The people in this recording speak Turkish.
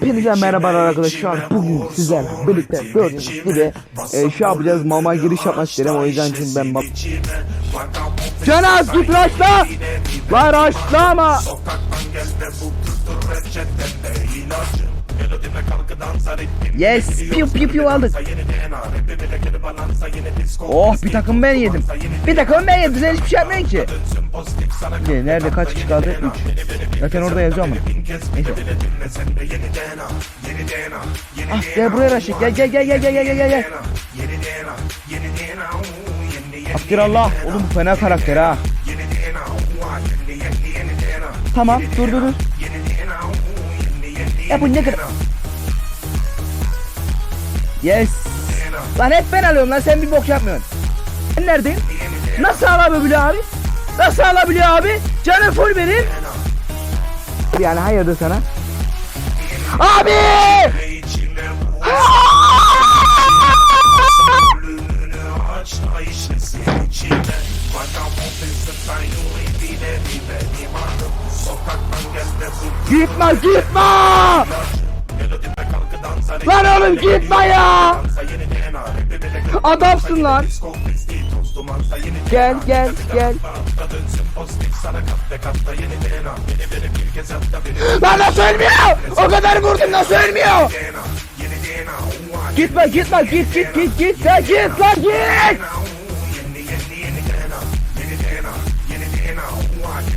Hepinize merhabalar arkadaşlar. Bugün sizlerle birlikte gördüğünüz gibi e, şey yapacağız. Mama giriş yapmak istedim. O yüzden şimdi ben bak. Canaz git raşla. La raşlama. Yes. Piu piu piu aldık. Oh bir takım ben yedim. Bir takım ben yedim. Sen hiçbir şey yapmayın ki. Ne, nerede kaç kişi kaldı? 3. Zaten orada yazıyor ama. Neyse. Ah gel buraya Raşit. Gel gel gel gel gel gel gel gel. Akdir Allah. Oğlum bu fena karakter ha. Tamam dur dur dur. Ya bu ne kadar... Yes. Lan hep ben alıyorum lan sen bir bok yapmıyorsun. Ben neredeyim? Nasıl alabiliyor abi? Nasıl alabiliyor abi? Canı full benim. Yani hayırdır sana? Abi! Gitme gitme! Lan oğlum gitme ya! Adamsın lan! Gel gel gel. Lan nasıl ölmüyor? O kadar vurdum nasıl ölmüyor? Gitme gitme git git git git lan git lan git!